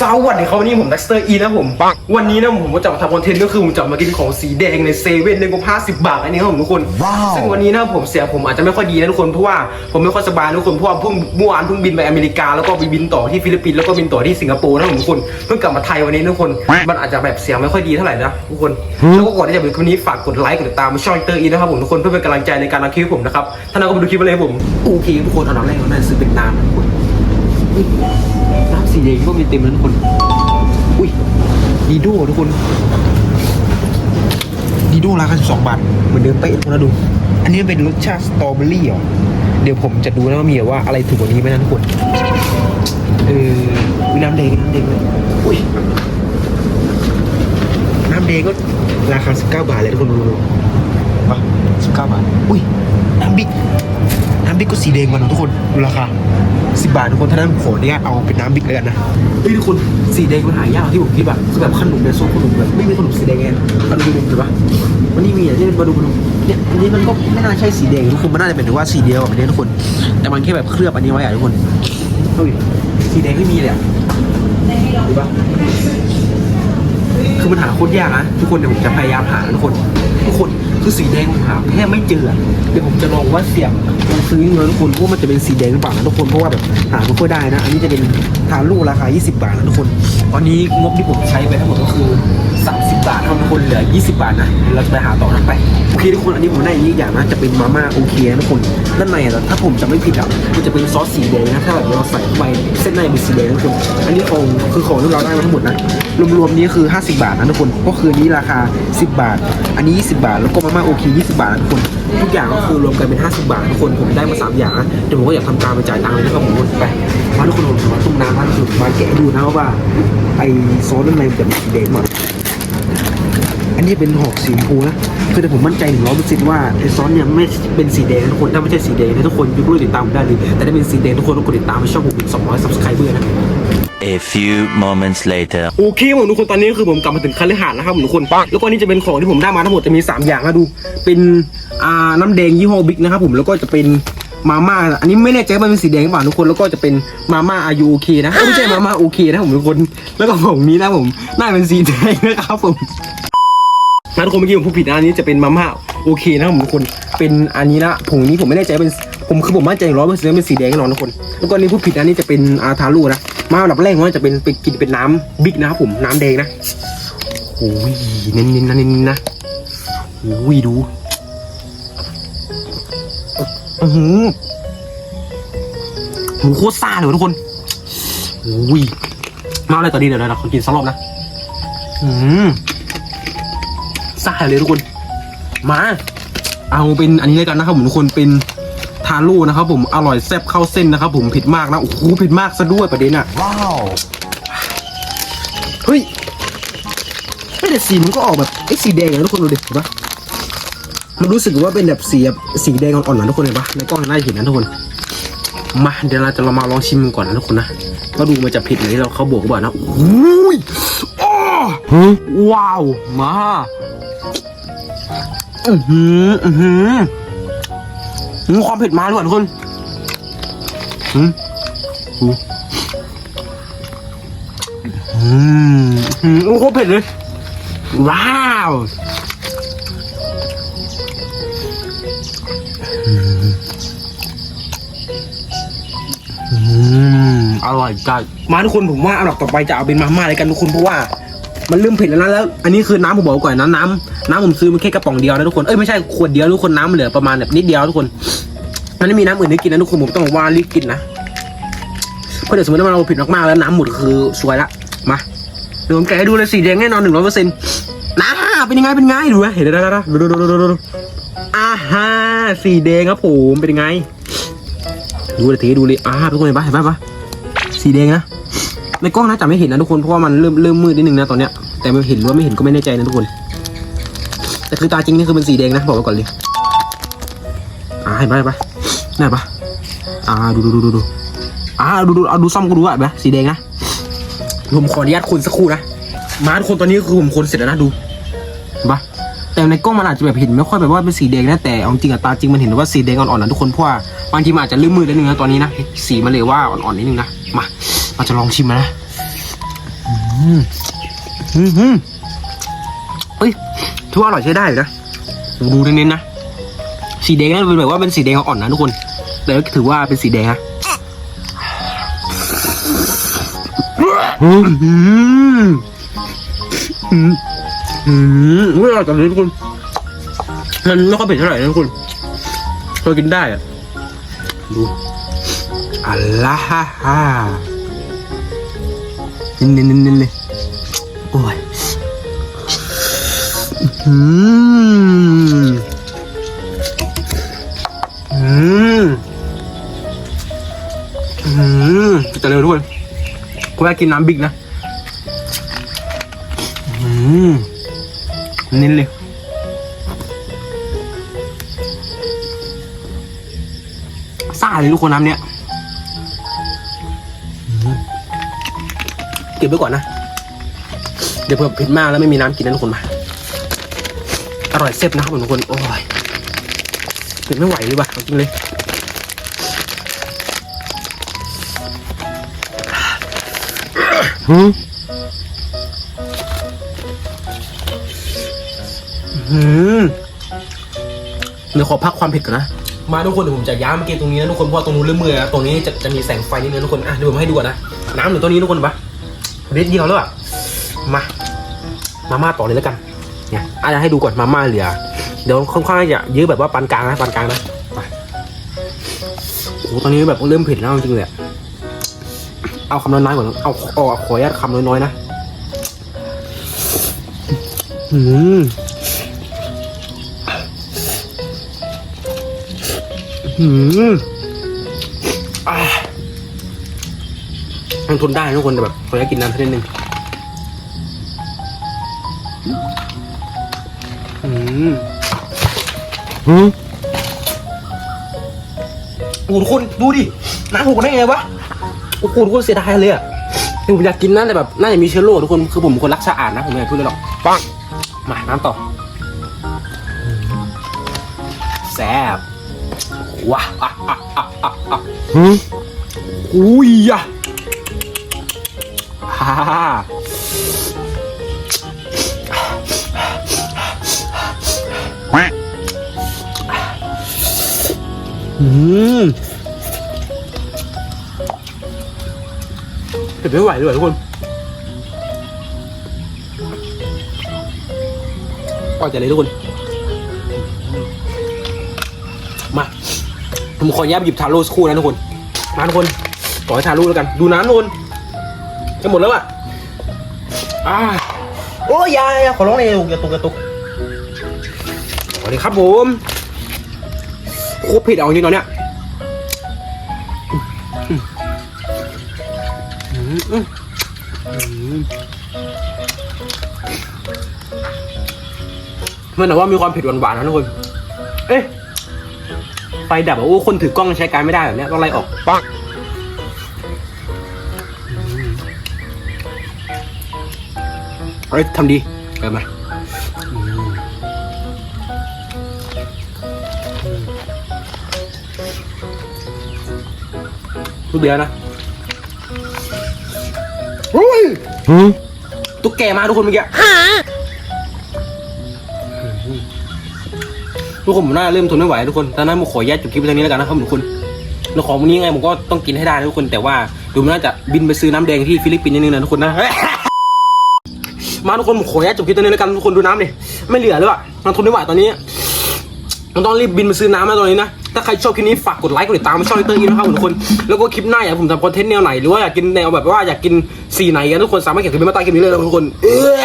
สวัสดีครับวันนี้ผมดักสเตอร์อีนะผม วันนี้นะผมก็จะมาทำคอนเทนต์ก็คือผมจะมากินของสีแดงในเซเว่นในงบ50บาทอันนี้ครับผมทุกคนว้าวซึ่งวันนี้นะผมเสียงผมอาจจะไม่ค่อยดีนะทุกคนเพราะว่าผมไม่ค่อยสบายนะทุกคนเพราะว่าเพิ่งเมื่อวานเพิ่งบินไปอเมริกาแล้วก็ไปบินต่อที่ฟิลิปปินส์แล้วก็บินต่อที่สิงคโปร์นะผมทุกคนเพิ่งกลับมาไทยวันนี้นะทุกคน มันอาจจะแบบเสียงไม่ค่อยดีเท่าไหร่นะทุกคนแล้วก็ก่อนที่จะไปคลิปนี้ฝากกดไลค์กดติดตามช่องเตอร์อีนะครับผมทุกคนเพื่อเป็นกำลังใจในการทำคลิปผมนะครับถ้าเราก็ไปดูคลิปกันเลยครับผมโอเคทุกคนเอาน้ำแรกมานั่นซื้อเป็นน้ำนะทุกคน น้ำสีแดงก็มีเต็มแล้วทุกคน อุ้ยดีโด้ทุกคน ดีโด้ราคา12บาทเหมือนเดิมเป๊ะทุกคนนะดู อันนี้เป็นรสชาติสตรอเบอรี่เหรอ เดี๋ยวผมจะดูนะว่ามีว่าอะไรถูกกว่านี้ไหมนะทุกคน เออน้ำแดงน้ำแดงเลยอุ้ยน้ำแดงก็ราคา19บาทเลยทุกคนดู ดูวะ19บาท อุ้ย น้ำบิ๊ก น้ำบิ๊กก็สีแดงมาเนอะทุกคนดูราคา10 บาททุกคน ถ้านั้นผมขออนุญาตเอาเป็นน้ำบิ๊กเลยกันนะเฮ้ยทุกคน สีแดงมันหายากที่ผมคิดแบบคือแบบขนมในโซนขนมแบบไม่มีขนมสีแดงไงมาดูดูดูปะวันนี้มีอะที่มาดูมาดูเนี่ยอันนี้มันก็ไม่น่าใช่สีแดงทุกคนมันน่าจะเป็นถึงว่าสีเดียวกับอันนี้ทุกคน แต่มันแค่แบบเคลือบอันนี้ไว้อะทุกคนเฮ้ยสีแดงไม่มีเลยอะดูปะคือมันหาโคตรยากนะทุกคนเดี๋ยวผมจะพยายามหานะทุกคน ทุกคน คือสีแดงผมหาแค่ไม่เจออเดี๋ยวผมจะลองว่าเสียงมันซื้อเงินทุกคนว่ามันจะเป็นสีแดงหรือเปล่านะทุกคนเพราะว่าแบบหาไม่ค่อยได้นะ อันนี้จะเป็นทานลูกราคา 20 บาทนะทุกคนตอนนี้งบที่ผมใช้ไปทั้งหมดก็คือ 30บาทเท่านั้นทุกคนเหลือ 20 บาทนะเดี๋ยวเราจะไปหาต่อนะไปโอเคทุกคนอันนี้ผมได้อีกอย่างนะจะเป็นมาม่าโอเคนะทุกคนด้านในอะถ้าผมจะไม่ผิดอะมันจะเป็นซอสสีแดงนะถ้าแบบเราใส่เข้าไปเส้นในเป็นสีแดงนะทุกคนอันนี้ของคือของที่เราได้มาทั้งหมดนะรวมๆนี้คือ 50 บาทนะทุกคนก็คือนี้ราคา 10 บาท อันนี้ 20 บาท แล้วก็มาม่าโอเค 20 บาทนะทุกคนทุกอย่างก็คือรวมกันเป็น 50 บาททุกคนผมได้มา 3 อย่างนะเดี๋ยวผมก็อยากทำการไปจ่ายตังค์เลยนะครับผมไปมาทุกคนผมมาต้มน้ำมาทุกคนมาแกะดูนะว่าไอซอสด้านในมันจะเป็นสีแดงหมด นนี้เป็นหอกสีชมพูนะคือแต่ผมมั่นใจหนึ่งร้อยเปอร์เซ็นต์ว่าไอซอสเนี่ยไม่เป็นสีแดงนะทุกคนถ้าไม่ใช่สีแดงนะทุกคนยกเลิกติดตามผมได้เลยแต่ถ้าเป็นสีแดงทุกคนต้องกดติดตามช่องผมเป็น200 subscriber นะ A few moments later. โอเคผมทุกคนตอนนี้คือผมกลับมาถึงคันเลหาดนะครับผมทุกคนแล้วก็นี่จะเป็นของที่ผมได้มาทั้งหมดจะมี 3 อย่างนะดู เป็นอ่าน้ำแดงยี่ห้อบิ๊กนะครับผมแล้วก็จะเป็นมาม่าอันนี้ไม่แน่ใจว่ามันเป็นสีแดงหรือเปล่าทุกคนแล้วก็จะเป็นมาม่าอายุโอเคนะเอ้ยไม่ใช่มาม่าโอเคนะผมทุกคน แล้วก็ของนี้นะผมน่าเป็นสีแดงนะครับผม นะทุกคนเมื่อกี้ผมพูดผิดนะอันนี้จะเป็นมาม่าโอเคนะครับผมทุกคนเป็นอันนี้นะผงนี้ผมไม่แน่ใจเป็นผมคือผมมั่นใจร้อยเปอร์เซ็นต์เป็นสีแดงแน่นอนทุกคนแล้วก็อันนี้พูดผิดนะนี่จะเป็นอาทารูนะมาอันดับแรกว่าจะเป็นเป็นกินเป็นน้ำบิ๊กนะครับผมน้ำแดงนะโอ้ยเน้นๆนะเน้นๆนะโอ้ยดูอือหือหมูโคตรซ่าเลยวะทุกคนโอ้ยมาอะไรต่อดีเดี๋ยวเราขอกินสักรอบนะอืม ซ่าเลยทุกคน มา เอาเป็นอันนี้เลยกันนะครับผมทุกคนเป็นทาโร่นะครับผมอร่อยแซ่บเข้าเส้นนะครับผมเผ็ดมากนะโอ้โหเผ็ดมากซะด้วยประเด็นอะ Wow. เฮ้ยเฮ้ยแต่สีมันก็ออกแบบไอ้สีแดงอะทุกคนดูดิเห็นปะมันรู้สึกว่าเป็นแบบสีแบบสีแดงอ่อนๆนะทุกคนเห็นปะในกล้องน่าจะเห็นนะทุกคนมาเดี๋ยวเราจะเรามาลองชิมกันก่อนนะทุกคนนะว่าดูมันจะเผ็ดหรือเราเขาบวกหรือเปล่านะอุ้ยอ้อว้าวมา อือหืออือหือมีความเผ็ดมาด้วยทุกคนอืมอืมอืมอืมโอ้โหเผ็ดเลย ว้าวอืมอืมอร่อยจัดมาทุกคนผมว่าอันดับต่อไปจะเอาเป็นมาม่าเลยกันทุกคนเพราะว่า มันเริ่มเผ็ดแล้วนะแล้ว อันนี้คือน้ำผมบอกก่อนนะน้ำน้ำผมซื้อมาแค่กระป๋องเดียวนะทุกคนเอ้ยไม่ใช่ขวดเดียวทุกคนน้ำมันเหลือประมาณแบบนิดเดียวทุกคนมันไม่มีน้ำอื่นให้กินนะทุกคนผมต้องว่ารีบกินนะเพราะเดี๋ยวสมมติว่าเราผิดมากๆแล้วน้ำหมดคือซวยละมาเดี๋ยวผมแกะให้ดูเลยสีแดงแน่นอนหนึ่งร้อยเปอร์เซ็นต์นะเป็นยังไงเป็นไงดูนะเห็นได้ได้ดูดูดูดูดูดูอ่าฮะสีแดงครับผมเป็นยังไง ดูเลยทีดูเลยอ่าทุกคนเห็นปะเห็นปะเห็นปะสีแดงนะ ในกล้องนะจะไม่เห็นนะทุกคนเพราะว่ามันเริ่มเริ่มมืดนิดนึงนะตอนเนี้ยแต่ไม่เห็นหรือว่าไม่เห็นก็ไม่แน่ใจนะทุกคน แต่คือตาจริงนี่คือเป็นสีแดงนะบอกไว้ก่อนเลยอ่าเห็นปะเห็นปะน่าปะอ่าดูดูดูดูดูอ่าดูดูเอาดูซ่อมกูดูอะเห็นปะสีแดงนะผมขออนุญาตคนสักครู่นะมาทุกคนตอนนี้คือผมคนเสร็จแล้วนะดูเห็นปะแต่ในกล้องมันอาจจะแบบเห็นไม่ค่อยแบบว่าเป็นสีแดงนะแต่เอาจริงอะตาจริงมันเห็นว่าสีแดงอ่อนๆนะทุกคนเพราะว่าบางทีมันอาจจะลืมมือนิดนึงนะตอนนี้นะสีมันเลยว่าอ่อนๆนิดนึงนะมา เราจะลองชิมนะอืมอืมอืมเฮ้ยถือว่าอร่อยใช้ได้เลยนะดูเน้นๆนะสีแดงนั่นเป็นแบบว่าเป็นสีแดงอ่อนๆนะทุกคน แต่ก็ถือว่าเป็นสีแดงนะอืมอืมอืมอืมอร่อยจังเลยทุกคนมันไม่ค่อยเผ็ดเท่าไหร่นะทุกคนเรากินได้อะดูอัลลาฮาฮา เน้นๆเน้นๆเลย โอ้ยอืมอืมอืมจะเร็วทุกคนกูอยากกินน้ำบิ๊กนะ อืมเน้นเลยซ่าเลยทุกคนน้ำเนี้ย เก็บไว้ก่อนนะ เดี๋ยวเผื่อเผ็ดมากแล้วไม่มีน้ำกินนะทุกคนมาอร่อยเซ็บนะครับผมทุกคนโอ้ยเผ็ดไม่ไหวเลยว่ะเอาจริงเลยหืมหืมเดี๋ยวขอพักความเผ็ดก่อนนะ มาทุกคนเดี๋ยวผมจะย้ำเกมตรงนี้นะทุกคนเพราะว่าตรงนู้นเริ่มมือแล้วตรงนี้จะจะมีแสงไฟนิดนึงนะทุกคนอะเดี๋ยวผมให้ดูก่อนนะน้ำหนึ่งตัวนี้ทุกคนปะ เด็ดเดียวแล้วอะมา มาม่าต่อเลยแล้วกัน เนี่ยอาจจะให้ดูก่อนมาม่าเหลือ เดี๋ยวค่อนข้างจะเยอแบบว่าปานกลางนะปานกลางนะไปโอ้โหตอนนี้แบบเริ่มเผ็ดแล้วจริงๆเลยเอาคำน้อยๆก่อนเอาเอาขออนุญาตคำน้อยๆนะอืมอืม มันทนได้นะทุกคนแต่แบบขออนุญาตกินน้ำสักนิดนึงอืมอืมโอ้โหทุกคนดูดิน้ำหกได้ไงวะโอ้โหทุกคนเสียดายเลยอะคือผมอยากกินนะแต่แบบน่าจะมีเชื้อโรคทุกคนคือผมเป็นคนรักสะอาดนะผมไม่อยากพูดเลยหรอกปังมาน้ำต่อแซ่บว้าอะอะอะอะอะอุ้ยอะฮ่าฮ่า อืมเผ็ดไม่ไหวเลยทุกคนปล่อยใจเลยทุกคน มา ผมขอแยบหยิบทาโร่สักครู่นะทุกคน มาทุกคนขอให้ทาโร่แล้วกัน ดูน้ำทุกคน จะหมดแล้วอะอ่าโอ้ยอยาอยาขอร้องเลยอย่าตุกอย่าตุกสวัสดีครับผมโคตรเผ็ดเอาจริงๆตอนเนี้ยอืมอืมอืมอืมมันแต่ว่ามีความเผ็ดหวานๆนะทุกคน เอ๊ะไฟดับอะโอ้ คนถือกล้องใช้การไม่ได้แบบเนี้ยต้องไล่ออกปัง เอ้ยทำดีเกิดมาอืมลูกเดียวนะโอ้ยตุ๊กแกมาทุกคนเมื่อกี้ทุกคนผมน่าเริ่มทนไม่ไหวทุกคนตอนนั้นผมขอแยกจุดคลิปไปทางนี้แล้วกันนะครับทุกคนแล้วของวันนี้ยังไงผมก็ต้องกินให้ได้นะทุกคน แต่ว่าดูมันน่าจะบินไปซื้อน้ำแดงที่ฟิลิปปินส์นิดนึงนะทุกคนนะ มาทุกคนผมขอแยกจบคลิปตอนนี้แล้วกันทุกคนดูน้ำดิไม่เหลือเลยว่ะมันทนไม่ไหวตอนนี้มันต้องรีบบินมาซื้อน้ำมาตอนนี้นะถ้าใครชอบคลิปนี้ฝากกดไลค์กดติดตามช่องเตอร์อีนะครับทุกคนแล้วก็คลิปหน้าอยากผมทำคอนเทนต์แนวไหนหรือว่าอยากกินแนวแบบว่าอยากกินสีไหนกันทุกคนสามารถเขียนคอมเมนต์มาใต้คลิปนี้เลยนะทุกคนเออ